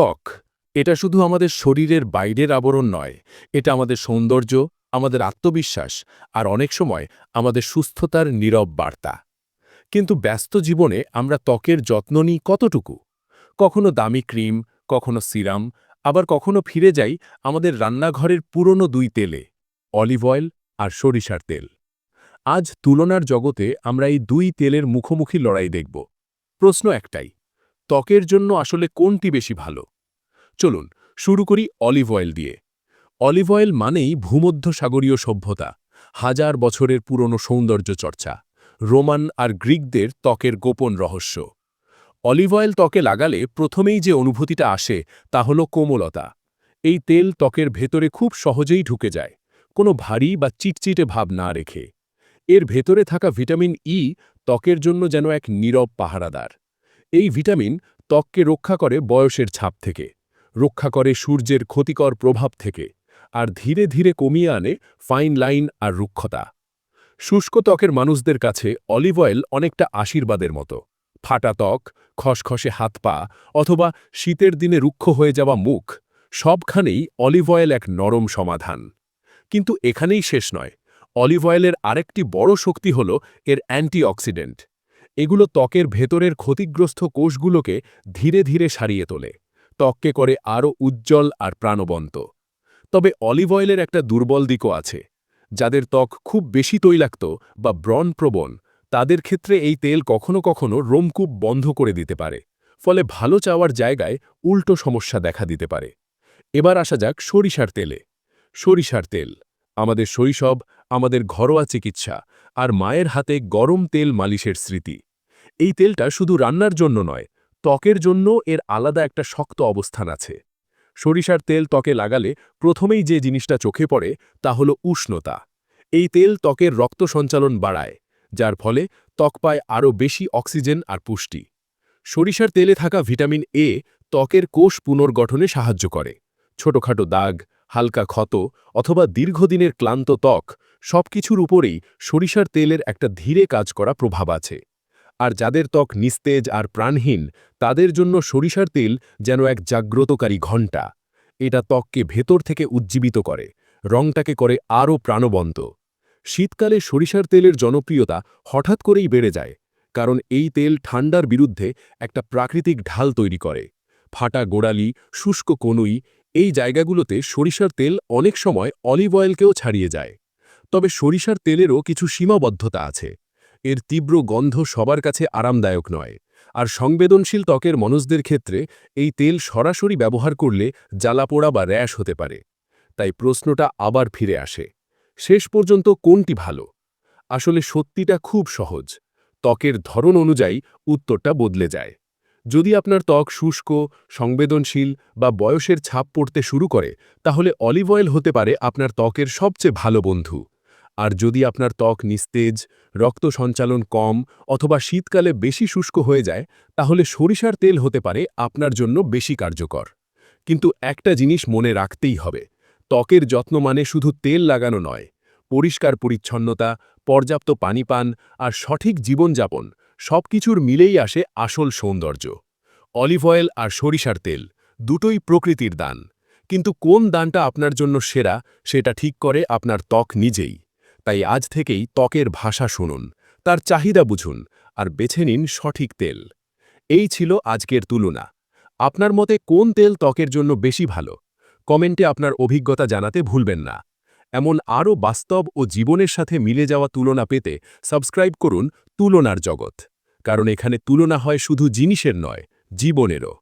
ত্বক। এটা শুধু আমাদের শরীরের বাইরের আবরণ নয়, এটা আমাদের সৌন্দর্য, আমাদের আত্মবিশ্বাস, আর অনেক সময় আমাদের সুস্থতার নীরব বার্তা। কিন্তু ব্যস্ত জীবনে আমরা ত্বকের যত্ন নিই কতটুকু? কখনো দামি ক্রিম, কখনো সিরাম, আবার কখনো ফিরে যাই আমাদের রান্নাঘরের পুরনো দুই তেলে, অলিভ অয়েল আর সরিষার তেল। আজ তুলনার জগতে আমরা এই দুই তেলের মুখোমুখি লড়াই দেখব। প্রশ্ন একটাই ত্বকের জন্য আসলে কোনটি বেশি ভালো? চলুন শুরু করি অলিভ অয়েল দিয়ে। অলিভ অয়েল মানেই ভূমধ্যসাগরীয় সভ্যতা, হাজার বছরের পুরনো সৌন্দর্য চর্চা, রোমান আর গ্রিকদের ত্বকের গোপন রহস্য। অলিভ অয়েল ত্বকে লাগালে প্রথমেই যে অনুভূতিটা আসে তা হল কোমলতা। এই তেল ত্বকের ভেতরে খুব সহজেই ঢুকে যায়, কোনো ভারী বা চিটচিটে ভাব না রেখে। এর ভেতরে থাকা ভিটামিন ই ত্বকের জন্য যেন এক নীরব পাহারাদার। এই ভিটামিন ত্বককে রক্ষা করে বয়সের ছাপ থেকে, রক্ষা করে সূর্যের ক্ষতিকর প্রভাব থেকে, আর ধীরে ধীরে কমিয়ে আনে ফাইন লাইন আর রুক্ষতা। শুষ্ক ত্বকের মানুষদের কাছে অলিভ অয়েল অনেকটা আশীর্বাদের মতো। ফাটা ত্বক, খসখসে হাত পা অথবা শীতের দিনে রুক্ষ হয়ে যাওয়া মুখ, সবখানেই অলিভ অয়েল এক নরম সমাধান। কিন্তু এখানেই শেষ নয়। অলিভ অয়েলের আরেকটি বড় শক্তি হল এর অ্যান্টিঅক্সিডেন্ট এগুলো ত্বকের ভেতরের ক্ষতিগ্রস্ত কোষগুলোকে ধীরে ধীরে সারিয়ে তোলে। ত্বককে করে আরও উজ্জ্বল আর প্রাণবন্ত। তবে অলিভ অয়েলের একটা দুর্বল দিকও আছে। যাদের ত্বক খুব বেশি তৈলাক্ত বা ব্রণ প্রবণ, তাদের ক্ষেত্রে এই তেল কখনো কখনো রোমকূপ বন্ধ করে দিতে পারে, ফলে ভালো চাওয়ার জায়গায় উল্টো সমস্যা দেখা দিতে পারে। এবার আসা যাক সরিষার তেলে। সরিষার তেল। আমাদের শৈশব, আমাদের ঘরোয়া চিকিৎসা আর মায়ের হাতে গরম তেল মালিশের স্মৃতি। এই তেলটা শুধু রান্নার জন্য নয়, ত্বকের জন্য এর আলাদা একটা শক্ত অবস্থান আছে। সরিষার তেল ত্বকে লাগালে প্রথমেই যে জিনিসটা চোখে পড়ে তা হল উষ্ণতা। এই তেল ত্বকের রক্ত সঞ্চালন বাড়ায়, যার ফলে ত্বক পায় আরও বেশি অক্সিজেন আর পুষ্টি। সরিষার তেলে থাকা ভিটামিন এ ত্বকের কোষ পুনর্গঠনে সাহায্য করে। ছোটখাটো দাগ হালকা ক্ষত অথবা দীর্ঘদিনের ক্লান্ত ত্বক সবকিছুর উপরেই সরিষার তেলের একটা ধীরে কাজ করা প্রভাব আছে। আর যাদের ত্বক নিস্তেজ আর প্রাণহীন, তাদের জন্য সরিষার তেল যেন এক জাগ্রতকারী ঘণ্টা। এটা ত্বককে ভেতর থেকে উজ্জীবিত করে, রংটাকে করে আরও প্রাণবন্ত। শীতকালে সরিষার তেলের জনপ্রিয়তা হঠাৎ করেই বেড়ে যায়, কারণ এই তেল ঠান্ডার বিরুদ্ধে একটা প্রাকৃতিক ঢাল তৈরি করে। ফাটা গোড়ালি, শুষ্ক কনুই এই জায়গাগুলোতে সরিষার তেল অনেক সময় অলিভ অয়েলকেও ছাড়িয়ে যায়। তবে সরিষার তেলেরও কিছু সীমাবদ্ধতা আছে। এর তীব্র গন্ধ সবার কাছে আরামদায়ক নয়। আর সংবেদনশীল ত্বকের মানুষদের ক্ষেত্রে এই তেল সরাসরি ব্যবহার করলে জ্বালাপোড়া বা র্যাশ হতে পারে। তাই প্রশ্নটা আবার ফিরে আসে, শেষ পর্যন্ত কোনটি ভালো? আসলে সত্যিটা খুব সহজ। ত্বকের ধরন অনুযায়ী উত্তরটা বদলে যায়। যদি আপনার ত্বক শুষ্ক, সংবেদনশীল বা বয়সের ছাপ পড়তে শুরু করে, তাহলে অলিভ অয়েল হতে পারে আপনার ত্বকের সবচেয়ে ভালো বন্ধু। আর যদি আপনার ত্বক নিস্তেজ, রক্ত সঞ্চালন কম অথবা শীতকালে বেশি শুষ্ক হয়ে যায়, তাহলে সরিষার তেল হতে পারে আপনার জন্য বেশি কার্যকর। কিন্তু একটা জিনিস মনে রাখতেই হবে, ত্বকের যত্ন মানে শুধু তেল লাগানো নয়। পরিষ্কার পরিচ্ছন্নতা, পর্যাপ্ত পানি পান আর সঠিক জীবনযাপন সব কিছুর মিলেই আসে আসল সৌন্দর্য। অলিভ অয়েল আর সরিষার তেল, দুটোই প্রকৃতির দান। কিন্তু কোন দানটা আপনার জন্য সেরা, সেটা ঠিক করে আপনার ত্বক নিজেই। তাই আজ থেকেই ত্বকের ভাষা শুনুন, তার চাহিদা বুঝুন, আর বেছে নিন সঠিক তেল। এই ছিল আজকের তুলনা। আপনার মতে কোন তেল ত্বকের জন্য বেশি ভালো? কমেন্টে আপনার অভিজ্ঞতা জানাতে ভুলবেন না। এমন আরও বাস্তব ও জীবনের সাথে মিলে যাওয়া তুলনা পেতে সাবস্ক্রাইব করুন তুলনার জগৎ। কারণ এখানে তুলনা হয় শুধু জিনিসের নয় জীবনেরও।